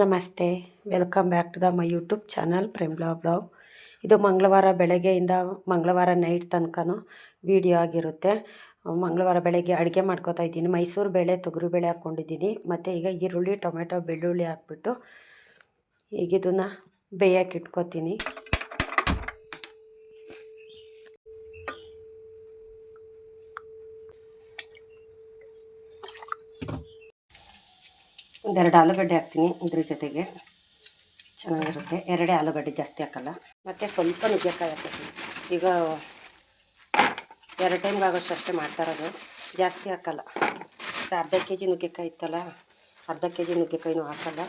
ನಮಸ್ತೆ. Welcome back to the my YouTube channel Premla blog ಇದು ಮಂಗಳವಾರ ಬೆಳಗ್ಗೆಯಿಂದ ಮಂಗಳವಾರ ನೈಟ್ ತನಕನೂ ವಿಡಿಯೋ ಆಗಿರುತ್ತೆ. ಮಂಗಳವಾರ ಬೆಳಗ್ಗೆ ಅಡುಗೆ ಮಾಡ್ಕೋತಾ ಇದ್ದೀನಿ. ಮೈಸೂರು ಬೇಳೆ, ತೊಗರಿ ಬೇಳೆ ಹಾಕ್ಕೊಂಡಿದ್ದೀನಿ. ಮತ್ತು ಈಗ ಈರುಳ್ಳಿ, ಟೊಮೆಟೊ, ಬೆಳ್ಳುಳ್ಳಿ ಹಾಕ್ಬಿಟ್ಟು ಈಗ ಇದನ್ನು ಬೇಯಕ್ಕೆ ಇಟ್ಕೊತೀನಿ. ಒಂದೆರಡು ಆಲೂಗಡ್ಡೆ ಹಾಕ್ತೀನಿ ಇದ್ರ ಜೊತೆಗೆ. ಚೆನ್ನಾಗಿರುತ್ತೆ. ಎರಡೇ ಆಲೂಗಡ್ಡೆ ಜಾಸ್ತಿ ಹಾಕಲ್ಲ. ಮತ್ತು ಸ್ವಲ್ಪ ನುಗ್ಗೆಕಾಯಿ ಹಾಕ್ತೀನಿ. ಈಗ ಎರಡು ಟೈಮ್ಗೆ ಆಗೋಷ್ಟು ಅಷ್ಟೇ ಮಾಡ್ತಾ ಇರೋದು. ಜಾಸ್ತಿ ಹಾಕಲ್ಲ. ಅರ್ಧ ಕೆ ಜಿ ನುಗ್ಗೆಕಾಯಿ ಇತ್ತಲ್ಲ, ಅರ್ಧ ಕೆ ಜಿ ನುಗ್ಗೆಕಾಯಿನೂ ಹಾಕಲ್ಲ.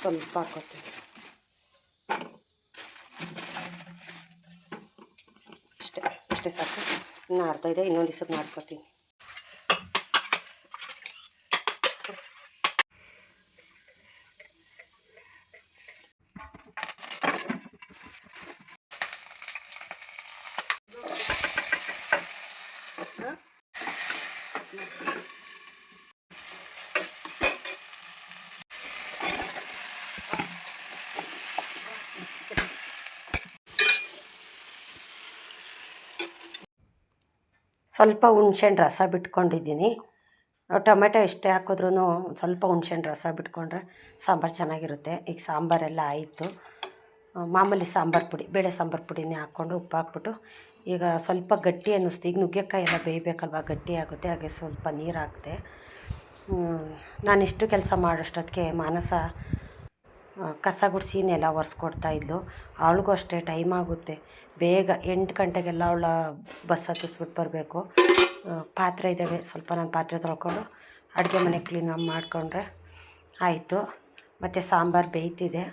ಸ್ವಲ್ಪ ಹಾಕೋತೀನಿ. ಅಷ್ಟೇ. ಅಷ್ಟೇ ಸಾಕು. ಇನ್ನು ಅರ್ಧ ಇದೆ, ಇನ್ನೊಂದು ದಿವಸಕ್ಕೆ ಮಾಡ್ಕೊತೀನಿ. ಸ್ವಲ್ಪ ಹುಣ್ಸೆಹಣ್ಣು ರಸ ಬಿಟ್ಕೊಂಡಿದ್ದೀನಿ. ಟೊಮೆಟೊ ಎಷ್ಟೇ ಹಾಕಿದ್ರೂ ಸ್ವಲ್ಪ ಹುಣ್ಸೆಹಣ್ಣು ರಸ ಬಿಟ್ಕೊಂಡ್ರೆ ಸಾಂಬಾರು ಚೆನ್ನಾಗಿರುತ್ತೆ. ಈಗ ಸಾಂಬಾರೆಲ್ಲ ಆಯಿತು. ಮಾಮೂಲಿ ಸಾಂಬಾರು ಪುಡಿ, ಬೇಳೆ ಸಾಂಬಾರು ಪುಡಿನೇ ಹಾಕ್ಕೊಂಡು ಉಪ್ಪು ಹಾಕ್ಬಿಟ್ಟು ಈಗ ಸ್ವಲ್ಪ ಗಟ್ಟಿ ಅನ್ನಿಸ್ತು. ಈಗ ನುಗ್ಗೆಕಾಯಿ ಎಲ್ಲ ಬೇಯಬೇಕಲ್ವ? ಗಟ್ಟಿ ಆಗುತ್ತೆ, ಹಾಗೆ ಸ್ವಲ್ಪ ನೀರು ಹಾಕಿದೆ. ನಾನಿಷ್ಟು ಕೆಲಸ ಮಾಡೋಷ್ಟೊತ್ತಿಗೆ ಮಾನಸ ಕಸ ಗುಡಿಸಿ ನೆಲ ಒರೆಸ್ಕೊಡ್ತಾ ಇದ್ಲು. ಅವಳಿಗೂ ಅಷ್ಟೇ ಟೈಮ್ ಆಗುತ್ತೆ. ಬೇಗ ಎಂಟು ಗಂಟೆಗೆಲ್ಲ ಅವಳ ಬಸ್ ಹತ್ತಿಸ್ಬಿಟ್ಟು ಬರಬೇಕು. ಪಾತ್ರೆ ಇದ್ದಾವೆ. ಸ್ವಲ್ಪ ನಾನು ಪಾತ್ರೆ ತೊಳ್ಕೊಂಡು ಅಡುಗೆ ಮನೆ ಕ್ಲೀನ್ ಮಾಡಿಕೊಂಡ್ರೆ ಆಯಿತು. ಮತ್ತು ಸಾಂಬಾರು ಬೇಯ್ತಿದೆ.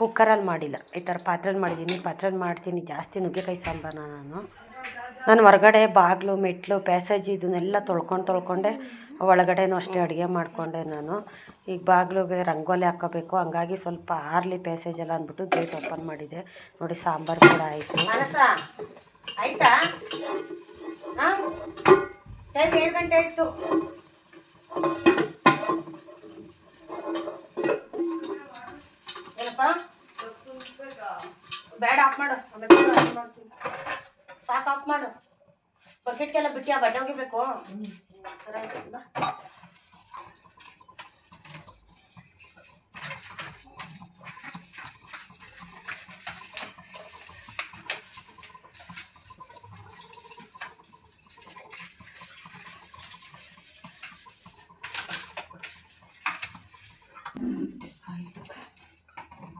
ಕುಕ್ಕರಲ್ಲಿ ಮಾಡಿಲ್ಲ. ಈ ಥರ ಪಾತ್ರೆಲಿ ಮಾಡಿದ್ದೀನಿ. ಪಾತ್ರೆಲಿ ಮಾಡ್ತೀನಿ. ಜಾಸ್ತಿ ನುಗ್ಗೆಕಾಯಿ ಸಾಂಬಾರನ್ನ ನಾನು. ನಾನು ಹೊರಗಡೆ ಬಾಗಿಲು ಮೆಟ್ಲು ಪ್ಯಾಸೇಜ್ ಇದನ್ನೆಲ್ಲ ತೊಳ್ಕೊಂಡು ತೊಳ್ಕೊಂಡೆ. ಒಳಗಡೆನೂ ಅಷ್ಟೇ ಅಡುಗೆ ಮಾಡಿಕೊಂಡೆ ನಾನು. ಈಗ ಬಾಗಿಲಿಗೆ ರಂಗೋಲಿ ಹಾಕೋಬೇಕು. ಹಂಗಾಗಿ ಸ್ವಲ್ಪ ಆರ್ಲಿ ಪ್ಯಾಸೇಜ್ ಎಲ್ಲ ಅಂದ್ಬಿಟ್ಟು ಗೇಟ್ ಓಪನ್ ಮಾಡಿದೆ. ನೋಡಿ ಸಾಂಬಾರು ಕೂಡ ಆಯಿತು. ಆಯ್ತಾ? ಬೇಡ, ಆಫ್ ಮಾಡು. ಆಮೇಲೆ ಸಾಕು, ಆಫ್ ಮಾಡು. ಬಕೆಟ್ಗೆಲ್ಲ ಬಿಟ್ಟು ಆ ಬಟ್ಟೆ ಒಗಿಬೇಕು? ಸರಿ ಆಯ್ತು, ಬಾ.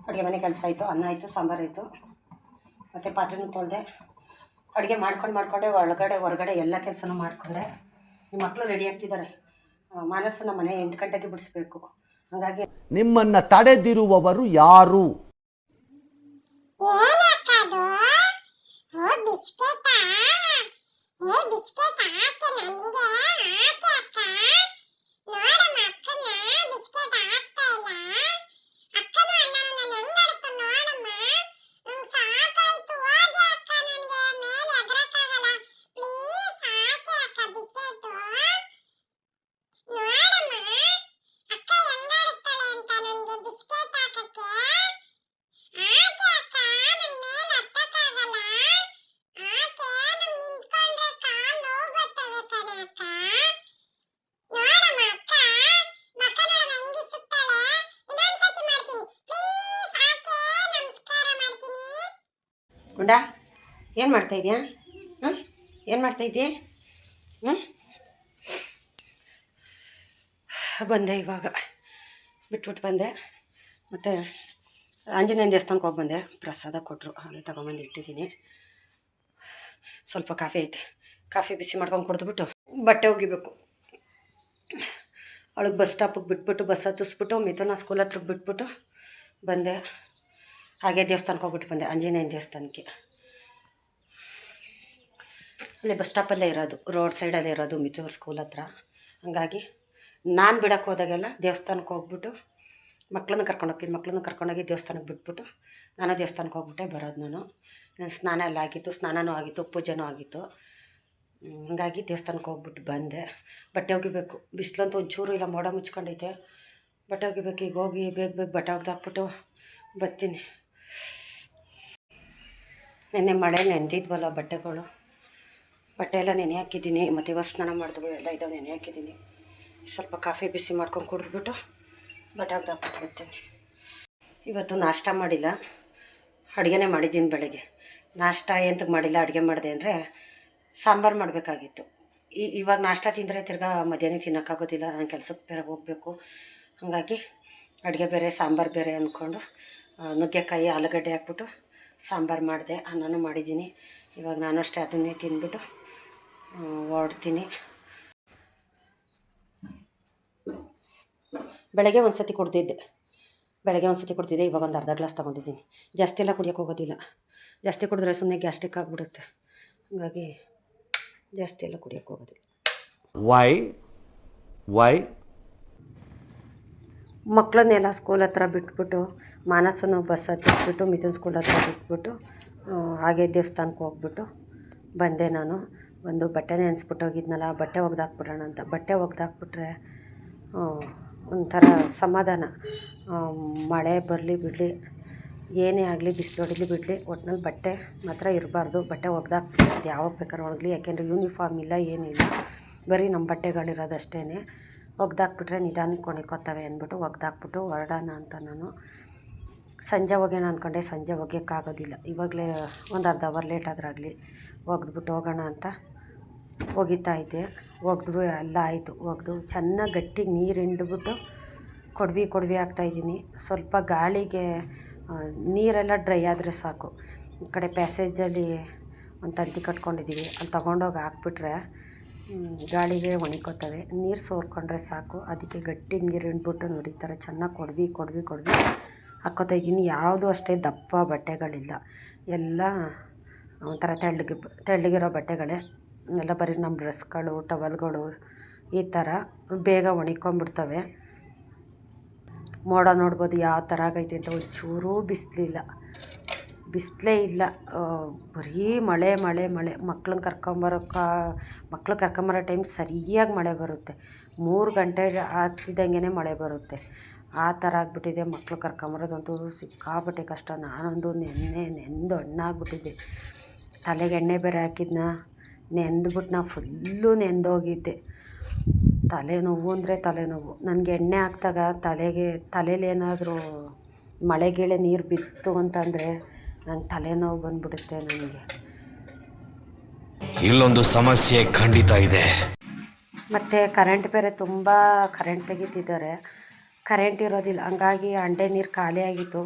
ಅಡುಗೆ ಮನೆ ಕೆಲಸ ಆಯಿತು, ಅನ್ನ ಆಯಿತು, ಸಾಂಬಾರು ಆಯಿತು. ಮತ್ತು ಪಾತ್ರೆನೂ ತೊಳೆದೆ. ಅಡುಗೆ ಮಾಡ್ಕೊಂಡು ಮಾಡ್ಕೊಂಡೆ ಒಳಗಡೆ ಹೊರಗಡೆ ಎಲ್ಲ ಕೆಲಸನೂ ಮಾಡಿಕೊಂಡೆ. ನಿಮ್ಮ ಮಕ್ಕಳು ರೆಡಿ ಆಗ್ತಿದ್ದಾರೆ. ಮನಸ್ಸನ್ನ ಮಾನಸನ ಮನೆ ಎಂಟು ಗಂಟೆಗೆ ಬಿಡಿಸ್ಬೇಕು. ಹಾಗಾಗಿ ನಿಮ್ಮನ್ನ ತಡೆದಿರುವವರು ಯಾರು? ಏನಕ್ಕದು ಓ ಬಿಸ್ಕೆಟಾ? ಏ ಬಿಸ್ಕೆಟ್ ಹಾಕಿ ನನಗೆ? ಹಾಕಿ ಅಕ್ಕ? ನೋಡಮ್ಮ ಅಕ್ಕನ ಬಿಸ್ಕೆಟ್ ಹಾಕ್ತಾ ಇಲ್ಲ. ಅಕ್ಕನ ಅಣ್ಣನ ನಾನು ಹೆಂಗ್ ಆಡಿಸ್ತಾನೆ ನೋಡಮ್ಮ ನಂಗೆ ಸಾಕಾಯ್ತು ಹೋಗಿ ಅಕ್ಕ ನನಗೆ ಮೇಲೆ ಎಗರಕ್ಕಾಗಲ್ಲ ಪ್ಲೀಸ್ ಹಾಕಿ ಅಕ್ಕ ಬಿಸ್ಕೆಟು ನೋಡಮ್ಮ ಅಕ್ಕ ಹೆಂಗ್ ಆಡಿಸ್ತಾಳೆ ಅಂತ ನನಗೆ ಬಿಸ್ಕೆಟ್ ಹಾಕಕ್ಕೆ ಆಕೆ ಅಕ್ಕ ನನ್ ಮೇಲೆ ಹತ್ತಕ್ಕಾಗಲ್ಲ ಆಕೆ ನನ್ ನಿಂತ್ಕೊಂಡ್ರೆ ಕಾಲ್ ನೋವು ಬರ್ತವೆ ಕಣೆ ಅಕ್ಕ ನೋಡಮ್ಮ ಅಕ್ಕ ಮಕ್ಕ ನೋಡಮ್ಮ ಹೆಂಗಿ ಸುತ್ತಾಳೆ ಇನ್ನೊಂದ್ಸತಿ ಮಾಡ್ತೀನಿ ಪ್ಲೀಸ್ ಆಕೆ ನಮಸ್ಕಾರ ಮಾಡ್ತೀನಿ ಗುಂಡ ಏನು ಮಾಡ್ತಾ ಇದೆಯಾ? ಹಾಂ ಏನು ಮಾಡ್ತಾ ಇದೆಯಾ? ಹ್ಞೂ ಬಂದೆ ಇವಾಗ. ಬಿಟ್ಬಿಟ್ಟು ಬಂದೆ. ಮತ್ತು ಆಂಜನೇಯನ ದೇವಸ್ಥಾನಕ್ಕೆ ಹೋಗಿ ಬಂದೆ. ಪ್ರಸಾದ ಕೊಟ್ಟರು ಹಾಗೆ ತಗೊಂಬಂದು ಇಟ್ಟಿದ್ದೀನಿ. ಸ್ವಲ್ಪ ಕಾಫಿ ಐತೆ. ಕಾಫಿ ಬಿಸಿ ಮಾಡ್ಕೊಂಡು ಕುಡಿದ್ಬಿಟ್ಟು ಬಟ್ಟೆ ಒಗಿಬೇಕು. ಅವಳಿಗೆ ಬಸ್ ಸ್ಟಾಪಿಗೆ ಬಿಟ್ಬಿಟ್ಟು ಬಸ್ ಹತ್ತಿಸ್ಬಿಟ್ಟು ಮಿಥುನ ಸ್ಕೂಲ್ ಹತ್ರಕ್ಕೆ ಬಿಟ್ಬಿಟ್ಟು ಬಂದೆ. ಹಾಗೆ ದೇವಸ್ಥಾನಕ್ಕೆ ಹೋಗ್ಬಿಟ್ಟು ಬಂದೆ, ಆಂಜನೇಯನ ದೇವಸ್ಥಾನಕ್ಕೆ. ಅಲ್ಲಿ ಬಸ್ ಸ್ಟಾಪಲ್ಲೇ ಇರೋದು ರೋಡ್ ಸೈಡಲ್ಲೇ ಇರೋದು ಮಿಥೂರ್ ಸ್ಕೂಲ್ ಹತ್ರ. ಹಂಗಾಗಿ ನಾನು ಬಿಡೋಕ್ಕೆ ಹೋದಾಗೆಲ್ಲ ದೇವಸ್ಥಾನಕ್ಕೆ ಹೋಗ್ಬಿಟ್ಟು ಮಕ್ಕಳನ್ನು ಕರ್ಕೊಂಡು ಹೋಗ್ತೀನಿ ಮಕ್ಕಳನ್ನು ಕರ್ಕೊಂಡೋಗಿ ದೇವಸ್ಥಾನಕ್ಕೆ ಬಿಟ್ಬಿಟ್ಟು ನಾನು ದೇವಸ್ಥಾನಕ್ಕೆ ಹೋಗ್ಬಿಟ್ಟೆ ಬರೋದು ನಾನು. ಸ್ನಾನ ಎಲ್ಲ ಆಗಿತ್ತು ಸ್ನಾನವೂ ಆಗಿತ್ತು, ಪೂಜೆನೂ ಆಗಿತ್ತು. ಹಂಗಾಗಿ ದೇವಸ್ಥಾನಕ್ಕೆ ಹೋಗ್ಬಿಟ್ಟು ಬಂದೆ. ಬಟ್ಟೆ ಒಗಿಬೇಕು, ಬಿಸಿಲಂತೂ ಒಂಚೂರು ಇಲ್ಲ, ಮೋಡ ಮುಚ್ಕೊಂಡೈತೆ ಬಟ್ಟೆ ಒಗಿಬೇಕು, ಈಗ ಹೋಗಿ ಬೇಗ ಬೇಗ ಬಟ್ಟೆ ಒಗೆದಾಕ್ಬಿಟ್ಟು ಬರ್ತೀನಿ. ನೆನ್ನೆ ಮಳೆ ನೆಂದಿದ್ವಲ್ಲ ಬಟ್ಟೆಗಳು. ಬಟ್ಟೆ ಎಲ್ಲ ನೆನೆ ಹಾಕಿದ್ದೀನಿ. ಮತ್ತು ಇವಾಗ ಸ್ನಾನ ಮಾಡಿದ್ವು ಎಲ್ಲ ಇದಾವೆ, ನೆನೆ ಹಾಕಿದ್ದೀನಿ. ಸ್ವಲ್ಪ ಕಾಫಿ ಬಿಸಿ ಮಾಡ್ಕೊಂಡು ಕುಡಿದ್ಬಿಟ್ಟು ಬಟ್ಟೆ ಬರ್ತೀನಿ ಇವತ್ತು ನಾಷ್ಟ ಮಾಡಿಲ್ಲ. ಅಡುಗೆನೇ ಮಾಡಿದ್ದೀನಿ ಬೆಳಗ್ಗೆ. ನಾಷ್ಟ ಎಂತಕ್ಕೆ ಮಾಡಿಲ್ಲ, ಅಡುಗೆ ಮಾಡಿದೆ ಅಂದರೆ ಸಾಂಬಾರು ಮಾಡಬೇಕಾಗಿತ್ತು. ಈ ಇವಾಗ ನಾಷ್ಟ ತಿಂದರೆ ತಿರ್ಗಾ ಮಧ್ಯಾಹ್ನ ತಿನ್ನೋಕ್ಕಾಗೋದಿಲ್ಲ ನಾನು ಕೆಲಸಕ್ಕೆ ಬೇರೆ ಹೋಗಬೇಕು. ಹಾಗಾಗಿ ಅಡುಗೆ ಬೇರೆ, ಸಾಂಬಾರು ಬೇರೆ ಅಂದ್ಕೊಂಡು ನುಗ್ಗೆಕಾಯಿ, ಆಲೂಗಡ್ಡೆ ಹಾಕ್ಬಿಟ್ಟು ಸಾಂಬಾರು ಮಾಡಿದೆ, ಅನ್ನನೂ ಮಾಡಿದ್ದೀನಿ. ಇವಾಗ ನಾನು ಅಷ್ಟೇ ಅದನ್ನೇ ತಿಂದ್ಬಿಟ್ಟು ಓಡ್ತೀನಿ ಬೆಳಗ್ಗೆ ಒಂದು ಸತಿ ಕುಡ್ದಿದ್ದೆ. ಬೆಳಗ್ಗೆ ಒಂದು ಸತಿ ಕುಡ್ದಿದ್ದೆ, ಇವಾಗ ಒಂದು ಅರ್ಧ ಗ್ಲಾಸ್ ತೊಗೊಂಡಿದ್ದೀನಿ. ಜಾಸ್ತಿ ಎಲ್ಲ ಕುಡಿಯೋಕೆ ಹೋಗೋದಿಲ್ಲ. ಜಾಸ್ತಿ ಕುಡಿದ್ರೆ ಸುಮ್ಮನೆ ಗ್ಯಾಸ್ಟ್ರಿಕ್ ಆಗಿಬಿಡುತ್ತೆ. ಹಾಗಾಗಿ ಜಾಸ್ತಿ ಎಲ್ಲ ಕುಡಿಯೋಕೆ ಹೋಗೋದಿಲ್ಲ. ವೈ ವೈ ಮಕ್ಕಳನ್ನೆಲ್ಲ ಸ್ಕೂಲ್ ಹತ್ರ ಬಿಟ್ಬಿಟ್ಟು, ಮಾನಸನ ಬಸ್ ಹತ್ತಿಸ್ಬಿಟ್ಟು ಮಿಥುನ್ ಸ್ಕೂಲ್ ಹತ್ರ ಬಿಟ್ಬಿಟ್ಟು ಹಾಗೆ ದೇವಸ್ಥಾನಕ್ಕೆ ಹೋಗ್ಬಿಟ್ಟು ಬಂದೆ ನಾನು. ಒಂದು ಬಟ್ಟೆ ನೆನೆಸ್ಬಿಟ್ಟು ಹೋಗಿದ್ನಲ್ಲ, ಬಟ್ಟೆ ಒಗ್ದಾಕ್ಬಿಡೋಣ ಅಂತ. ಬಟ್ಟೆ ಒಗ್ದಾಕ್ಬಿಟ್ರೆ ಒಂಥರ ಸಮಾಧಾನ. ಮಳೆ ಬರಲಿ ಬಿಡಲಿ, ಏನೇ ಆಗಲಿ, ಬಿಸಿಲು ಹೊಡಿಲಿ ಬಿಡಲಿ, ಒಟ್ನಲ್ಲಿ ಬಟ್ಟೆ ಮಾತ್ರ ಇರಬಾರ್ದು. ಬಟ್ಟೆ ಒಗ್ದಾಕ್ಬಿಟ್ಟು ಯಾವಾಗ ಬೇಕಾದ್ರೆ ಒಣಗಲಿ. ಯಾಕೆಂದರೆ ಯೂನಿಫಾರ್ಮ್ ಇಲ್ಲ, ಏನಿಲ್ಲ. ಬರೀ ನಮ್ಮ ಬಟ್ಟೆಗಳಿರೋದು ಅಷ್ಟೇ ಒಗ್ದಾಕ್ಬಿಟ್ರೆ ನಿಧಾನಕ್ಕೆ ಒಣಕೋತವೆ ಅಂದ್ಬಿಟ್ಟು ಒಗ್ದಾಕ್ಬಿಟ್ಟು ಹೊರಡೋಣ ಅಂತ ನಾನು. ಸಂಜೆ ಹೋಗೋಣ ಅಂದ್ಕೊಂಡೆ ಸಂಜೆ ಒಗ್ಯೋಕ್ಕಾಗೋದಿಲ್ಲ ಇವಾಗಲೇ ಒಂದು ಅರ್ಧ ಅವರ್ ಲೇಟ್ ಆದ್ರಾಗಲಿ ಒಗ್ದ್ಬಿಟ್ಟು ಹೋಗೋಣ ಅಂತ ಒಗಿತಾ ಇದ್ದೆ. ಒಗೆದು ಎಲ್ಲ ಆಯಿತು. ಒಗೆದು ಚೆನ್ನಾಗಿ ಗಟ್ಟಿಗೆ ನೀರು ಹಿಂಡ್ಬಿಟ್ಟು ಕೊಡ್ವಿ ಕೊಡ್ವಿ ಹಾಕ್ತಾಯಿದ್ದೀನಿ ಸ್ವಲ್ಪ ಗಾಳಿಗೆ ನೀರೆಲ್ಲ ಡ್ರೈ ಆದರೆ ಸಾಕು. ಈ ಕಡೆ ಪ್ಯಾಸೇಜಲ್ಲಿ ಒಂದು ತಂತಿ ಕಟ್ಕೊಂಡಿದ್ದೀವಿ ಅಲ್ಲಿ ತೊಗೊಂಡೋಗಿ ಹಾಕ್ಬಿಟ್ರೆ ಗಾಳಿಗೆ ಒಣಕೋತವೆ ನೀರು ಸೋರ್ಕೊಂಡ್ರೆ ಸಾಕು. ಅದಕ್ಕೆ ಗಟ್ಟಿ ನೀರು ಹಿಂಡ್ಬಿಟ್ಟು ನೋಡಿ ಥರ ಚೆನ್ನಾಗಿ ಕೊಡ್ವಿ ಕೊಡ್ವಿ ಕೊಡ್ವಿ ಹಾಕ್ಕೋತಾ ಇದ್ದೀನಿ. ಯಾವುದೂ ಅಷ್ಟೇ ದಪ್ಪ ಬಟ್ಟೆಗಳಿಲ್ಲ. ಎಲ್ಲ ಒಂಥರ ತೆಳ್ಳಗೆ ತೆಳ್ಳಗಿರೋ ಬಟ್ಟೆಗಳೇ. ಎಲ್ಲ ಬರೀ ನಮ್ಮ ಡ್ರೆಸ್ಗಳು, ಟವಲ್ಗಳು ಈ ಥರ ಬೇಗ ಒಣಕೊಂಬಿಡ್ತವೆ ಮೋಡ ನೋಡ್ಬೋದು, ಯಾವ ಥರ ಆಗೈತೆ ಅಂತ ಒಂಚೂರೂ ಬಿಸಿಲಿಲ್ಲ. ಬಿಸಿಲೇ ಇಲ್ಲ. ಬರೀ ಮಳೆ ಮಳೆ ಮಳೆ. ಮಕ್ಳನ್ನ ಕರ್ಕೊಂಬರೋಕ್ಕ ಮಕ್ಳು ಕರ್ಕೊಂಬರೋ ಟೈಮ್ ಸರಿಯಾಗಿ ಮಳೆ ಬರುತ್ತೆ. ಮೂರು ಗಂಟೆ ಆಗ್ತಿದ್ದಂಗೆ ಮಳೆ ಬರುತ್ತೆ. ಆ ಥರ ಆಗಿಬಿಟ್ಟಿದೆ. ಮಕ್ಳು ಕರ್ಕೊಂಬರೋದಂತೂ ಸಿಕ್ಕಾಪಟ್ಟೆ ಕಷ್ಟ. ನಾನೊಂದು ನೆನ್ನೆ ನೆಂದು ಹಣ್ಣಾಗ್ಬಿಟ್ಟಿದ್ದೆ. ತಲೆಗೆ ಎಣ್ಣೆ ಬೇರೆ ಹಾಕಿದ್ನ. ನೆಂದ್ಬಿಟ್ಟು ನಾ ಫುಲ್ಲು ನೆಂದೋಗಿದ್ದೆ. ತಲೆನೋವು ಅಂದರೆ ತಲೆನೋವು ನನಗೆ ಎಣ್ಣೆ ಹಾಕ್ದಾಗ ತಲೆಗೆ, ತಲೇಲಿ ಏನಾದರೂ ಮಳೆ ಗಿಳೆ ನೀರು ಬಿತ್ತು ಅಂತಂದರೆ ನಂಗೆ ತಲೆನೋವು ಬಂದ್ಬಿಡುತ್ತೆ ನನಗೆ. ಇಲ್ಲೊಂದು ಸಮಸ್ಯೆ ಖಂಡಿತ ಇದೆ. ಮತ್ತು ಕರೆಂಟ್ ಬೇರೆ ತುಂಬ ಕರೆಂಟ್ ತೆಗಿತಿದ್ದಾರೆ. ಕರೆಂಟ್ ಇರೋದಿಲ್ಲ. ಹಂಗಾಗಿ ಅಂಡೆ ನೀರು ಖಾಲಿ ಆಗಿತ್ತು.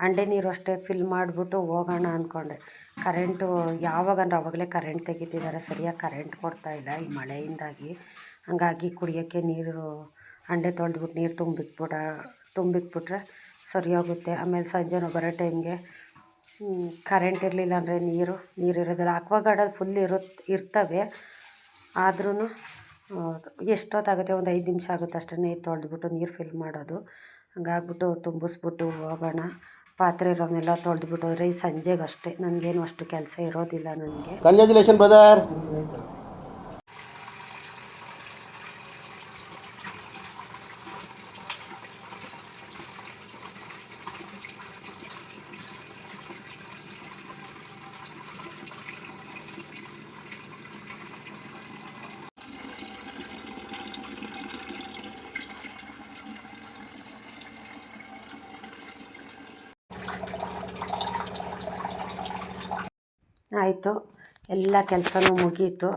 ಹಂಡೆ ನೀರು ಅಷ್ಟೇ ಫಿಲ್ ಮಾಡಿಬಿಟ್ಟು ಹೋಗೋಣ ಅಂದ್ಕೊಂಡೆ ಕರೆಂಟು ಯಾವಾಗಂದ್ರೆ ಅವಾಗಲೇ ಕರೆಂಟ್ ತೆಗಿತಿದ್ದಾರೆ. ಸರಿಯಾಗಿ ಕರೆಂಟ್ ಕೊಡ್ತಾ ಇಲ್ಲ ಈ ಮಳೆಯಿಂದಾಗಿ. ಹಂಗಾಗಿ ಕುಡಿಯೋಕ್ಕೆ ನೀರು ಅಂಡೆ ತೊಳೆದ್ಬಿಟ್ಟು ನೀರು ತುಂಬಿಕ್ಬಿಡ ತುಂಬಿಕ್ಬಿಟ್ರೆ ಸರಿ ಹೋಗುತ್ತೆ ಆಮೇಲೆ ಸಂಜೆ ನಾವು ಬರೋ ಟೈಮ್ಗೆ ಕರೆಂಟ್ ಇರಲಿಲ್ಲ ಅಂದರೆ ನೀರು ನೀರು ಇರೋದಿಲ್ಲ. ಅಕ್ವಾಗಾರ್ಡಲ್ಲಿ ಫುಲ್ ಇರುತ್ತೆ ಇರ್ತವೆ. ಆದ್ರೂ ಎಷ್ಟೊತ್ತಾಗುತ್ತೆ? ಒಂದು ಐದು ನಿಮಿಷ ಆಗುತ್ತೆ ಅಷ್ಟೇ ತೊಳೆದ್ಬಿಟ್ಟು ನೀರು ಫಿಲ್ ಮಾಡೋದು. ಹಂಗಾಗ್ಬಿಟ್ಟು ತುಂಬಿಸ್ಬಿಟ್ಟು ಹೋಗೋಣ. ಪಾತ್ರೆ ಇರೋವನ್ನೆಲ್ಲ ತೊಳೆದ್ಬಿಟ್ಟು ಹೋದರೆ ಈ ಸಂಜೆಗೆ ಅಷ್ಟೇ ನನಗೇನು ಅಷ್ಟು ಕೆಲಸ ಇರೋದಿಲ್ಲ ನನಗೆ. ಕಂಗ್ರ್ಯಾಚುಲೇಷನ್ ಬ್ರದರ್ ಆಯಿತು. ಎಲ್ಲ ಕೆಲಸನೂ ಮುಗೀತು.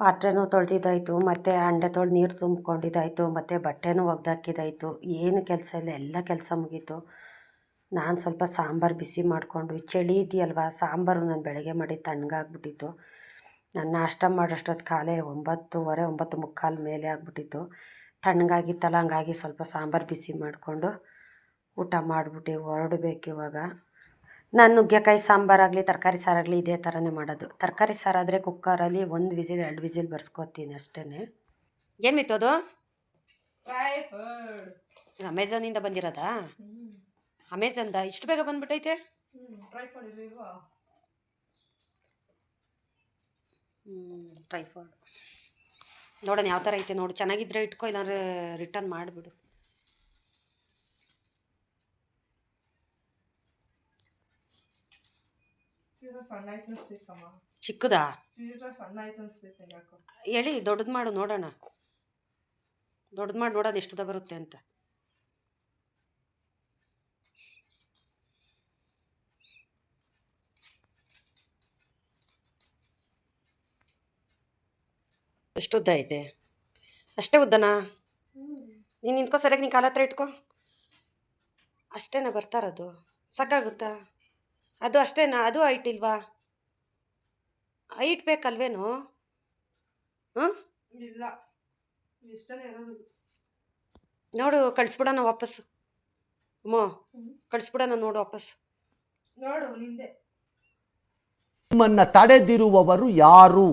ಪಾತ್ರೆನೂ ತೊಳೆದಿದ್ದಾಯಿತು, ಮತ್ತು ಹಂಡೆ ತೊಳೆದು ನೀರು ತುಂಬ್ಕೊಂಡಿದ್ದಾಯಿತು, ಮತ್ತು ಬಟ್ಟೆನೂ ಒಗ್ದಾಕಿದ್ದಾಯಿತು. ಏನು ಕೆಲಸ ಇಲ್ಲ, ಎಲ್ಲ ಕೆಲಸ ಮುಗೀತು. ನಾನು ಸ್ವಲ್ಪ ಸಾಂಬಾರು ಬಿಸಿ ಮಾಡಿಕೊಂಡು, ಚಳಿ ಇದೆಯಲ್ವ, ಸಾಂಬಾರು ನಾನು ಬೆಳಗ್ಗೆ ಮಾಡಿ ತಣ್ಣಗಾಗ್ಬಿಟ್ಟಿತ್ತು ನಾನು ನಾಷ್ಟ ಮಾಡೋಷ್ಟೊತ್ತು ಕಾಲೇ ಒಂಬತ್ತುವರೆ, ಒಂಬತ್ತು ಮುಕ್ಕಾಲು ಮೇಲೆ ಆಗ್ಬಿಟ್ಟಿತ್ತು. ತಣ್ಣಗಾಗಿತ್ತಲ್ಲ ಹಂಗಾಗಿ ಸ್ವಲ್ಪ ಸಾಂಬಾರು ಬಿಸಿ ಮಾಡಿಕೊಂಡು ಊಟ ಮಾಡಿಬಿಟ್ಟು, ಹೊರಡ್ಬೇಕು ಇವಾಗ. ನಾನು ನುಗ್ಗೆಕಾಯಿ ಸಾಂಬಾರಾಗಲಿ ತರಕಾರಿ ಸಾರಾಗಲಿ ಇದೇ ಥರನೇ ಮಾಡೋದು. ತರಕಾರಿ ಸಾರಾದರೆ ಕುಕ್ಕರಲ್ಲಿ ಒಂದು ವಿಸಿಲ್, ಎರಡು ವಿಸಿಲ್ ಬರ್ಸ್ಕೊತೀನಿ ಅಷ್ಟೇ ಏನಿತ್ತು ಅದು? ಅಮೆಝಾನಿಂದ ಬಂದಿರೋದಾ? ಅಮೆಝಾನ್ದ ಇಷ್ಟು ಬೇಗ ಬಂದ್ಬಿಟ್ಟೈತೆ ಟ್ರೈ ಟ್ರೈಫಾಡ್. ನೋಡೋಣ ಯಾವ ಥರ ಐತೆ ನೋಡು. ಚೆನ್ನಾಗಿದ್ರೆ ಇಟ್ಕೊ, ಇಲ್ಲಾಂದ್ರೆ ರಿಟರ್ನ್ ಮಾಡಿಬಿಡು. ಚಿಕ್ಕದಾ? ಹೇಳಿ ದೊಡ್ಡದು ಮಾಡು ನೋಡೋಣ. ದೊಡ್ಡದು ಮಾಡಿ ನೋಡೋಣ ಎಷ್ಟುದ ಬರುತ್ತೆ ಅಂತ. ಎಷ್ಟು ಉದ್ದ ಐತೆ ಅಷ್ಟೇ ಉದ್ದನಾ? ನೀನು ನಿಂತ್ಕೋ ಸರಿಯಾಗಿ ನೀನು ಕಾಲ ಹತ್ರ ಇಟ್ಕೋ. ಅಷ್ಟೇನಾ ಬರ್ತಾರದು ಸಾಕಾಗುತ್ತಾ ಅದು ಅಷ್ಟೇನಾ? ಅದು ಹೈಟ್ ಇಲ್ವಾ ಹೈಟ್ ಬೇಕಲ್ವೇನು? ಹಾಂ ಇಲ್ಲ. ಇಷ್ಟನೇ ಇರೋದು. ನೋಡು ಕಳಿಸ್ಬಿಡೋಣ ವಾಪಸ್ಸು. ಅಮ್ಮ ಕಳಿಸ್ಬಿಡೋಣ ನೋಡು ವಾಪಸ್ಸು. ನೋಡು ನಿಂದೆ. ನಿಮ್ಮನ್ನ ತಡೆದಿರುವವರು ಯಾರು?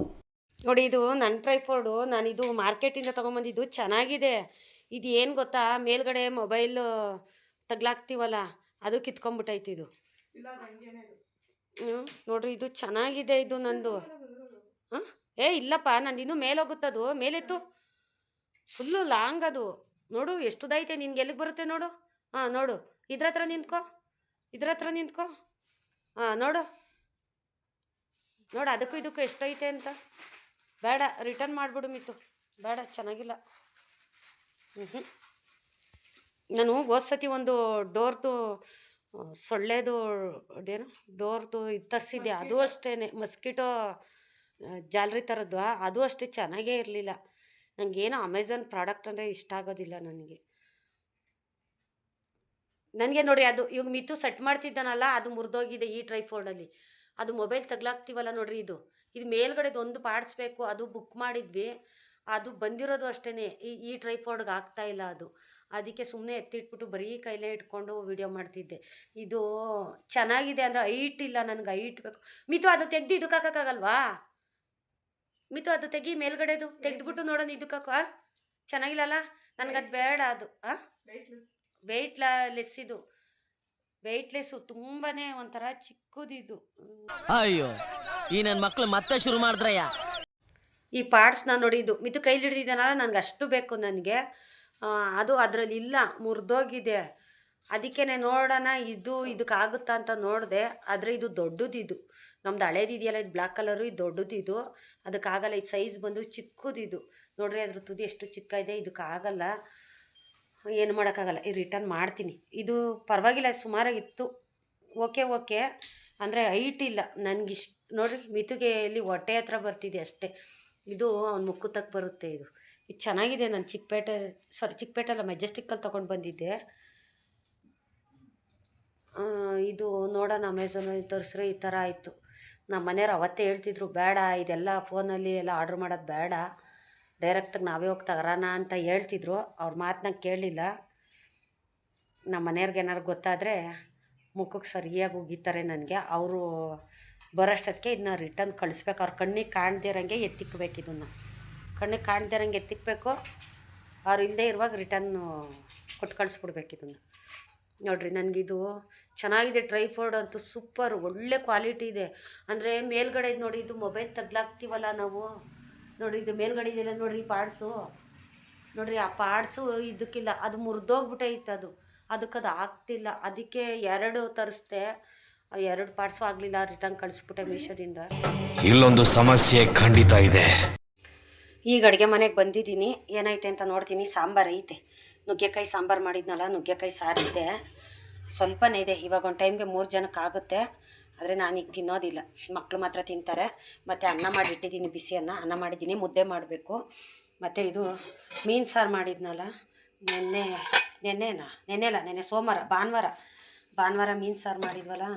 ನೋಡಿ ಇದು ನನ್ನ ಟ್ರೈಫೋರ್ಡು. ನಾನು ಇದು ಮಾರ್ಕೆಟಿಂದ ತೊಗೊಂಬಂದಿದ್ದು. ಚೆನ್ನಾಗಿದೆ. ಇದು ಏನು ಗೊತ್ತಾ? ಮೇಲ್ಗಡೆ ಮೊಬೈಲು ತಗ್ಲಾಕ್ತೀವಲ್ಲ ಅದು ಕಿತ್ಕೊಂಬಿಟ್ಟೈತಿ ಇದು. ಹ್ಞೂ, ನೋಡ್ರಿ, ಇದು ಚೆನ್ನಾಗಿದೆ ಇದು ನಂದು. ಹಾಂ? ಏ, ಇಲ್ಲಪ್ಪ, ನಂದು ಇನ್ನೂ ಮೇಲೆ ಹೋಗುತ್ತದು ಮೇಲೆತ್ತು ಫುಲ್ಲು ಲಾಂಗ್ ಅದು. ನೋಡು ಎಷ್ಟುದೈತೆ ನಿನ್ಗೆ ಎಲ್ಲಿಗೆ ಬರುತ್ತೆ ನೋಡು. ಹಾಂ, ನೋಡು. ಇದ್ರ ಹತ್ರ ನಿಂತ್ಕೋ. ಇದ್ರ ಹತ್ರ ನಿಂತ್ಕೋ. ಹಾಂ, ನೋಡು. ನೋಡು, ಅದಕ್ಕೂ ಇದಕ್ಕೂ ಎಷ್ಟೈತೆ ಅಂತ. ಬೇಡ ರಿಟರ್ನ್ ಮಾಡಿಬಿಡು ಮಿತ್ತು ಬೇಡ, ಚೆನ್ನಾಗಿಲ್ಲ. ಹ್ಞೂ ನಾನು ಹೋದ ಸತಿ ಒಂದು ಡೋರ್ದು ಸೊಳ್ಳೆದು ಅದೇನು? ಡೋರ್ದು ಇದು ತರಿಸಿದ್ದೆ. ಅದು ಅಷ್ಟೇ ಮಸ್ಕಿಟೋ ಜಾಲರಿ ಥರದ್ದು ಅದು ಅಷ್ಟೇ ಚೆನ್ನಾಗೇ ಇರಲಿಲ್ಲ. ನನಗೇನು ಅಮೆಝಾನ್ ಪ್ರಾಡಕ್ಟ್ ಅಂದರೆ ಇಷ್ಟ ಆಗೋದಿಲ್ಲ ನನಗೆ. ನನಗೆ ನೋಡಿ ಅದು ಇವಾಗ ಮಿತು ಸೆಟ್ ಮಾಡ್ತಿದ್ದಾನಲ್ಲ ಅದು ಮುರಿದೋಗಿದೆ ಈ ಟ್ರೈಫೋರ್ಡಲ್ಲಿ ಅದು ಮೊಬೈಲ್ ತಗ್ಲಾಕ್ತೀವಲ್ಲ ನೋಡ್ರಿ ಇದು. ಇದು ಮೇಲ್ಗಡೆದು ಒಂದು ಪಾಡಿಸ್ಬೇಕು ಅದು ಬುಕ್ ಮಾಡಿದ್ವಿ. ಅದು ಬಂದಿರೋದು ಅಷ್ಟೇ ಈ ಈ ಟ್ರೈಫೋರ್ಡ್ಗೆ ಆಗ್ತಾಯಿಲ್ಲ ಅದು. ಅದಕ್ಕೆ ಸುಮ್ಮನೆ ಎತ್ತಿಟ್ಬಿಟ್ಟು ಬರೀ ಕೈಲೇ ಇಟ್ಕೊಂಡು ವಿಡಿಯೋ ಮಾಡ್ತಿದ್ದೆ. ಇದು ಚೆನ್ನಾಗಿದೆ ಅಂದರೆ ಹೈಟ್ ಇಲ್ಲ ನನಗೆ ಹೈಟ್ ಬೇಕು. ಮಿತು ಅದು ತೆಗ್ದು ಇದಕ್ಕೆ ಹಾಕೋಕ್ಕಾಗಲ್ವಾ? ಮಿತು ಅದು ತೆಗಿ ಮೇಲ್ಗಡೆದು ತೆಗೆದ್ಬಿಟ್ಟು ನೋಡೋಣ ಇದಕ್ಕೆ ಹಾಕೋ ಚೆನ್ನಾಗಿಲ್ಲಲ್ಲ? ನನಗದು ಬೇಡ ಅದು ಹಾಂ ವೆಯ್ಟ್ ಲೆಸ್ ಇದು. ವೆಯ್ಟ್ಲೆಸ್ಸು ತುಂಬಾ ಒಂಥರ ಚಿಕ್ಕದಿದು. ಅಯ್ಯೋ ಈ ನನ್ನ ಮಕ್ಕಳು ಮತ್ತೆ ಶುರು ಮಾಡಿದ್ರಯ್ಯ? ಈ ಪಾರ್ಟ್ಸ್ನ ನಾನು ನೋಡಿದ್ದು ಮಿತು ಕೈಲಿ ಹಿಡಿದಿದ್ದಾನಲ್ಲ ನನಗೆ ಅಷ್ಟು ಬೇಕು ನನಗೆ. ಅದು ಅದರಲ್ಲಿ ಇಲ್ಲ, ಮುರಿದೋಗಿದೆ. ಅದಕ್ಕೆ ನೋಡೋಣ, ಇದು ಇದಕ್ಕಾಗುತ್ತಾ ಅಂತ ನೋಡಿದೆ, ಆದರೆ ಇದು ದೊಡ್ಡದಿದು. ನಮ್ದು ಹಳೇದಿದೆಯಲ್ಲ, ಇದು ಬ್ಲ್ಯಾಕ್ ಕಲರು, ಇದು ದೊಡ್ಡದಿದು. ಅದಕ್ಕಾಗಲ್ಲ, ಇದು ಸೈಜ್ ಬಂದು ಚಿಕ್ಕದಿದು. ನೋಡ್ರಿ, ಅದ್ರ ತುದಿ ಎಷ್ಟು ಚಿಕ್ಕ ಇದೆ ಇದಕ್ಕಾಗಲ್ಲ. ಏನು ಮಾಡೋಕ್ಕಾಗಲ್ಲ ಈ ರಿಟರ್ನ್ ಮಾಡ್ತೀನಿ. ಇದು ಪರವಾಗಿಲ್ಲ, ಸುಮಾರಾಗಿತ್ತು. Okay okay. ಅಂದರೆ ಹೈಟ್ ಇಲ್ಲ. ನನಗಿಷ್ಟು, ನೋಡಿರಿ ಮಿತುಗೆ ಇಲ್ಲಿ ಹೊಟ್ಟೆ ಹತ್ರ ಬರ್ತಿದೆ ಅಷ್ಟೇ. ಇದು ಅವ್ನ ಮುಕ್ಕುತ್ತಕ್ಕೆ ತಕ್ಕ ಬರುತ್ತೆ ಇದು. ಇದು ಚೆನ್ನಾಗಿದೆ ನಾನು ಚಿಕ್ಕಪೇಟೆ ಸಾರಿ ಚಿಕ್ಕಪೇಟೆಲ್ಲ ಮೆಜೆಸ್ಟಿಕ್ಕಲ್ಲಿ ತೊಗೊಂಡು ಬಂದಿದ್ದೆ. ಇದು ನೋಡೋಣ ಅಮೆಝಾನಲ್ಲಿ ತರಿಸ್ರೆ ಈ ಥರ ಆಯಿತು. ನಮ್ಮ ಮನೆಯವ್ರು ಅವತ್ತೇ ಹೇಳ್ತಿದ್ರು, ಬೇಡ, ಇದೆಲ್ಲ ಫೋನಲ್ಲಿ ಎಲ್ಲ ಆರ್ಡ್ರ್ ಮಾಡೋದು ಬೇಡ. ಡೈರೆಕ್ಟಾಗಿ ನಾವೇ ಹೋಗಿ ತಗೋಣ ಅಂತ ಹೇಳ್ತಿದ್ರು. ಅವ್ರ ಮಾತನ್ನ ಕೇಳಲಿಲ್ಲ ನಮ್ಮ ಮನೆಯವ್ರಿಗೆ ಏನಾದ್ರು ಗೊತ್ತಾದರೆ ಮುಖಕ್ಕೆ ಸರಿಯಾಗಿ ಉಗಿತಾರೆ ನನಗೆ. ಅವರು ಬರೋಷ್ಟೊತ್ತಿಗೆ ಇದನ್ನ ರಿಟರ್ನ್ ಕಳಿಸ್ಬೇಕು. ಅವ್ರ ಕಣ್ಣಿಗೆ ಕಾಣದೇ ಇರೋಂಗೆ ಎತ್ತಿಕ್ಬೇಕು ಇದನ್ನು. ಕಣ್ಣಿಗೆ ಕಾಣ್ದಿರಂಗೆ ಎತ್ತಿಕ್ಬೇಕು ಅವ್ರು ಇಲ್ಲದೆ ಇರುವಾಗ ರಿಟರ್ನು ಕೊಟ್ಟು ಕಳಿಸ್ಬಿಡ್ಬೇಕು ಇದನ್ನು. ನೋಡಿರಿ, ನನಗಿದು ಚೆನ್ನಾಗಿದೆ ಟ್ರೈಫೋರ್ಡ್ ಅಂತೂ ಸೂಪರ್ ಒಳ್ಳೆ ಕ್ವಾಲಿಟಿ ಇದೆ. ಅಂದರೆ ಮೇಲ್ಗಡೆ ನೋಡಿ, ಇದು ಮೊಬೈಲ್ ತಗ್ಲಾಕ್ತೀವಲ್ಲ ನಾವು. ನೋಡಿರಿ, ಇದು ಮೇಲ್ಗಡೆ ಇದೆಯಲ್ಲ ನೋಡಿರಿ ಪಾರ್ಟ್ಸು ನೋಡಿರಿ, ಆ ಪಾರ್ಟ್ಸು ಇದಕ್ಕಿಲ್ಲ, ಅದು ಮುರಿದೋಗ್ಬಿಟ್ಟೈತೆ ಅದು. ಅದಕ್ಕೆ ಅದು ಆಗ್ತಿಲ್ಲ. ಅದಕ್ಕೆ ಎರಡು ತರಿಸ್ದೆ. ಎರಡು ಪಾರ್ಟ್ಸು ಆಗಲಿಲ್ಲ ರಿಟರ್ನ್ ಕಳಿಸ್ಬಿಟ್ಟೆ ಮೀಶೋದಿಂದ. ಇಲ್ಲೊಂದು ಸಮಸ್ಯೆ ಖಂಡಿತ ಇದೆ. ಈಗ ಅಡುಗೆ ಮನೆಗೆ ಬಂದಿದ್ದೀನಿ. ಏನೈತೆ ಅಂತ ನೋಡ್ತೀನಿ. ಸಾಂಬಾರು ಐತೆ. ನುಗ್ಗೆಕಾಯಿ ಸಾಂಬಾರು ಮಾಡಿದ್ನಲ್ಲ, ನುಗ್ಗೆಕಾಯಿ ಇದೆ ಸ್ವಲ್ಪನೇ ಇದೆ. ಇವಾಗ ಒಂದು ಟೈಮ್ಗೆ ಮೂರು ಜನಕ್ಕೆ ಆಗುತ್ತೆ. ಆದರೆ ನಾನೀಗ ತಿನ್ನೋದಿಲ್ಲ. ಮಕ್ಕಳು ಮಾತ್ರ ತಿಂತಾರೆ. ಮತ್ತು ಅನ್ನ ಮಾಡಿಟ್ಟಿದ್ದೀನಿ ಬಿಸಿ ಅನ್ನ ಅನ್ನ ಮಾಡಿದ್ದೀನಿ, ಮುದ್ದೆ ಮಾಡಬೇಕು. ಮತ್ತು ಇದು ಮೀನು ಸಾರು ಮಾಡಿದ್ನಲ್ಲ, ನೆನ್ನೆ, ನೆನ್ನೆನಾ? ನೆನ್ನೆಲ್ಲ ನೆನ್ನೆ ಸೋಮವಾರ, ಭಾನುವಾರ. ಭಾನುವಾರ ಮೀನು ಸಾರು ಮಾಡಿದ್ವಲ್ಲ,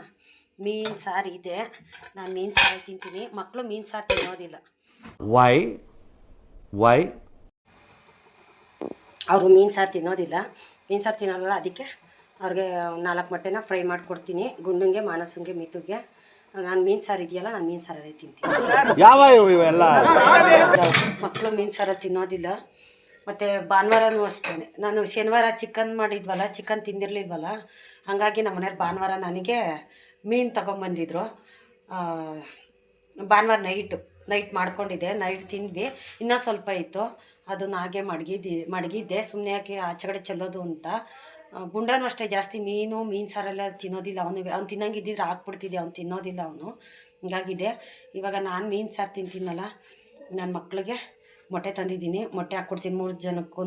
ಮೀನು ಸಾರು ಇದೆ. ನಾನು ಮೀನು ಸಾರು ತಿಂತೀನಿ. ಮಕ್ಕಳು ಮೀನು ಸಾರು ತಿನ್ನೋದಿಲ್ಲ. ವೈ ವೈ ಅವರು ಮೀನು ಸಾರು ತಿನ್ನೋದಿಲ್ಲ. ಮೀನು ಸಾರು ತಿನ್ನೋಲ್ಲ ಅದಕ್ಕೆ ಅವ್ರಿಗೆ ನಾಲ್ಕು ಮೊಟ್ಟೆನ ಫ್ರೈ ಮಾಡಿಕೊಡ್ತೀನಿ. ಗುಂಡುಂಗೆ ಮಾನಸುಂಗೆ ಮಿತುಗೆ. ನಾನು ಮೀನು ಸಾರು ಇದೆಯಲ್ಲ ನಾನು ಮೀನು ಸಾರೇ ತಿಂತೀನಿ. ಯಾವ ಇವೆಲ್ಲ? ಮಕ್ಕಳು ಮೀನು ಸಾರು ತಿನ್ನೋದಿಲ್ಲ. ಮತ್ತು ಭಾನುವಾರನೂ ಅಷ್ಟೇ. ನಾನು ಶನಿವಾರ ಚಿಕನ್ ಮಾಡಿದ್ವಲ್ಲ ಚಿಕನ್ ತಿಂದಿರಲಿಲ್ವಲ್ಲ ಹಾಗಾಗಿ ನಮ್ಮ ಮನೆಯವ್ರು ಭಾನುವಾರ ನನಗೆ ಮೀನು ತಗೊಂಬಂದಿದ್ರು. ಭಾನುವಾರ ನೈಟು ನೈಟ್ ಮಾಡ್ಕೊಂಡಿದ್ದೆ ನೈಟ್ ತಿಂದ್ವಿ. ಇನ್ನೂ ಸ್ವಲ್ಪ ಇತ್ತು. ಅದನ್ನು ಹಾಗೆ ಮಡಗಿದ್ದಿ, ಮಡಗಿದ್ದೆ. ಸುಮ್ಮನೆ ಯಾಕೆ ಆಚೆ ಕಡೆ ಚೆಲ್ಲೋದು ಅಂತ. ಗುಂಡನೂ ಅಷ್ಟೇ ಜಾಸ್ತಿ ಮೀನು ಮೀನು ಸಾರೆಲ್ಲ ತಿನ್ನೋದಿಲ್ಲ ಅವನು. ಅವ್ನು ತಿನ್ನಂಗಿದ್ದಿದ್ರೆ ಹಾಕ್ಬಿಡ್ತಿದ್ದೆ, ಅವ್ನು ತಿನ್ನೋದಿಲ್ಲ ಅವನು. ಹಿಂಗಾಗಿದೆ. ಇವಾಗ ನಾನು ಮೀನು ಸಾರು ತಿಂತೀನಲ್ಲ ನನ್ನ ಮಕ್ಕಳಿಗೆ ಮೊಟ್ಟೆ ತಂದಿದ್ದೀನಿ. ಮೊಟ್ಟೆ ಹಾಕ್ಕೊಡ್ತೀನಿ ಮೂರು ಜನಕ್ಕೂ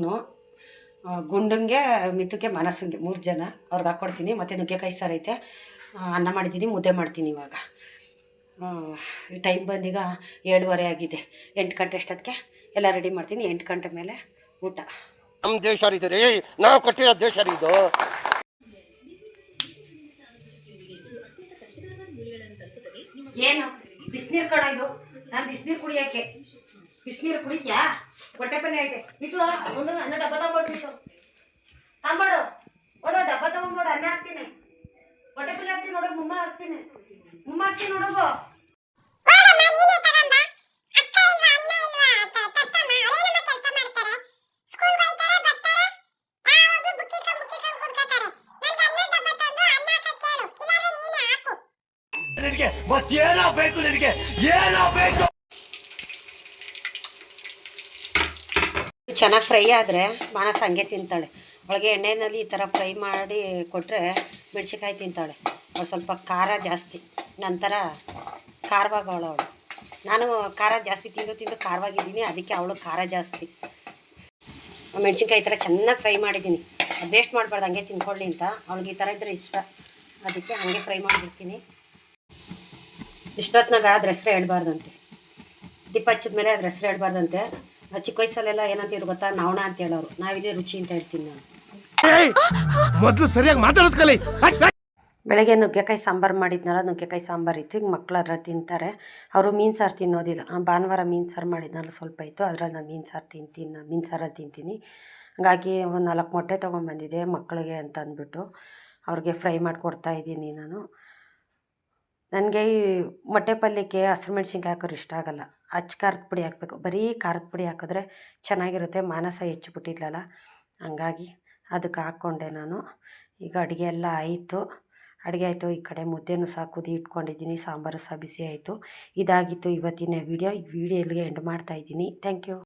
ಗುಂಡಂಗೆ, ಮಿತುಗೆ, ಮನಸ್ಸಿಗೆ ಮೂರು ಜನ. ಅವ್ರಿಗೆ ಹಾಕ್ಕೊಡ್ತೀನಿ. ಮತ್ತು ನುಗ್ಗೆಕಾಯಿ ಸಾರು ಐತೆ. ಅನ್ನ ಮಾಡಿದ್ದೀನಿ, ಮುದ್ದೆ ಮಾಡ್ತೀನಿ ಇವಾಗ. ಟೈಮ್ ಬಂದೀಗ ಏಳುವರೆ ಆಗಿದೆ. ಎಂಟು ಗಂಟೆ ಅಷ್ಟೊತ್ತಿಗೆ ಎಲ್ಲ ರೆಡಿ ಮಾಡ್ತೀನಿ. ಎಂಟು ಗಂಟೆ ಮೇಲೆ ಊಟ. ನಮ್ಮ ದೇಶ ಇದು ರೀ. ನಾವು ಕೊಟ್ಟಿರೋ ದೇಶ ಇದು. ಏನು? ಬಿಸಿನೀರು ಕಡ ಇದು. ನಾನು ಬಿಸಿನೀರು ಕುಡಿಯೋಕ್ಕೆ. ಬಿಸಿನೀರು ಕುಡಿದ್ಯಾ ಹೊಟ್ಟೆ ಪಲ್ಯ ಐತೆ. ಇದು ಒಂದು ಅನ್ನ ಡಬ್ಬ ತಗೊಂಡ್ಬಿಟ್ಟು ತಂಬಾಡು ಒಡೋ ಡಬ್ಬ ತಗೊಂಡ್ಬಿಡು ಅನ್ನ ಹಾಕ್ತೀನಿ. ಹೊಟ್ಟೆ ಪಲ್ಯ ಹಾಕ್ತೀನಿ ನೋಡೋ ಮುಮ್ಮ ಹಾಕ್ತೀನಿ. ನನ್ಗೆ ಮತ್ತೇನೋ ಬೇಕು ನಿನಗೆ ಏನೋ ಬೇಕು. ಚೆನ್ನಾಗಿ ಫ್ರೈ ಆದರೆ ಮಾನಸ ಹಂಗೆ ತಿಂತಾಳೆ. ಅವಳಿಗೆ ಎಣ್ಣೆಯಲ್ಲಿ ಈ ಥರ ಫ್ರೈ ಮಾಡಿ ಕೊಟ್ಟರೆ ಮೆಣಸಿನ್ಕಾಯಿ ತಿಂತಾಳೆ. ಅವಳು ಸ್ವಲ್ಪ ಖಾರ ಜಾಸ್ತಿ. ನಂತರ ಖಾರವಾಗಿ ಅವಳು ನಾನು ಖಾರ ಜಾಸ್ತಿ ತಿಂದು ತಿಂದು ಖಾರವಾಗಿದ್ದೀನಿ, ಅದಕ್ಕೆ ಅವಳು ಖಾರ ಜಾಸ್ತಿ. ಮೆಣಸಿನ್ಕಾಯಿ ಥರ ಚೆನ್ನಾಗಿ ಫ್ರೈ ಮಾಡಿದ್ದೀನಿ. ವೇಸ್ಟ್ ಮಾಡಬಾರ್ದು, ಹಂಗೆ ತಿನ್ಕೊಳ್ಳಿ ಅಂತ. ಅವಳಿಗೆ ಈ ಥರ ಇದ್ರೆ ಇಷ್ಟ. ಅದಕ್ಕೆ ಹಂಗೆ ಫ್ರೈ ಮಾಡಿಬಿಡ್ತೀನಿ. ಇಷ್ಟೊತ್ತಿನಾಗ ಅದ್ರ ಹೆಸ್ರು ಹೇಳ್ಬಾರ್ದಂತೆ. ದೀಪ ಹಚ್ಚಿದ ಮೇಲೆ ಅದ್ರ ಹೆಸ್ರು ಹೇಳ್ಬಾರ್ದಂತೆ. ಚಿಕ್ಕ ವಯಸ್ಸಲ್ಲೆಲ್ಲ ಏನಂತಿದ್ರು ಗೊತ್ತಾ? ನಾವಣ ಅಂತ ಹೇಳೋರು. ನಾವಿದೇ ರುಚಿ ಅಂತ ಹೇಳ್ತೀನಿ ನಾನು. ಮೊದಲು ಸರಿಯಾಗಿ ಮಾತಾಡೋದು ಕಲಿ. ಬೆಳಗ್ಗೆ ನುಗ್ಗೆಕಾಯಿ ಸಾಂಬಾರು ಮಾಡಿದ್ನಲ್ಲ, ನುಗ್ಗೆಕಾಯಿ ಸಾಂಬಾರು ಇತ್ತು. ಈಗ ಮಕ್ಕಳು ಅದ್ರ ತಿಂತಾರೆ. ಅವರು ಮೀನು ಸಾರು ತಿನ್ನೋದಿಲ್ಲ. ಭಾನುವಾರ ಮೀನು ಸಾರು ಮಾಡಿದ್ನಲ್ಲ, ಸ್ವಲ್ಪ ಇತ್ತು. ಅದರಲ್ಲಿ ನಾನು ಮೀನು ಸಾರು ತಿಂತೀನಿ ಮೀನು ಸಾರಲ್ಲಿ ತಿಂತೀನಿ. ಹಾಗಾಗಿ ಒಂದು ನಾಲ್ಕು ಮೊಟ್ಟೆ ತೊಗೊಂಬಂದಿದೆ ಮಕ್ಕಳಿಗೆ ಅಂತ ಅಂದ್ಬಿಟ್ಟು. ಅವ್ರಿಗೆ ಫ್ರೈ ಮಾಡಿಕೊಡ್ತಾ ಇದ್ದೀನಿ ನಾನು. ನನಗೆ ಈ ಮೊಟ್ಟೆ ಪಲ್ಯಕ್ಕೆ ಹಸಿರು ಮೆಣ್ಸಿನ್ಕಾಯಿ ಹಾಕೋರು ಇಷ್ಟ ಆಗಲ್ಲ. ಅಚ್ಚ ಖಾರದ ಪುಡಿ ಹಾಕಬೇಕು. ಬರೀ ಖಾರದ ಪುಡಿ ಹಾಕಿದ್ರೆ ಚೆನ್ನಾಗಿರುತ್ತೆ. ಮಾನಸ ಹೆಚ್ಚು ಬಿಟ್ಟಿದ್ಲಲ್ಲ ಹಂಗಾಗಿ ಅದಕ್ಕೆ ಹಾಕ್ಕೊಂಡೆ ನಾನು. ಈಗ ಅಡುಗೆ ಎಲ್ಲ ಆಯಿತು. ಅಡುಗೆ ಆಯಿತು, ಈ ಕಡೆ ಮುದ್ದೆನೂ ಸಹ ಕುದಿ ಇಟ್ಕೊಂಡಿದ್ದೀನಿ, ಸಾಂಬಾರು ಸಹ ಬಿಸಿ ಆಯಿತು. ಇದಾಗಿತ್ತು ಇವತ್ತಿನ ವೀಡಿಯೋ ಈ ವಿಡಿಯೋ ಇಲ್ಲಿಗೆ ಎಂಡ್ ಮಾಡ್ತಾಯಿದ್ದೀನಿ ಥ್ಯಾಂಕ್ ಯು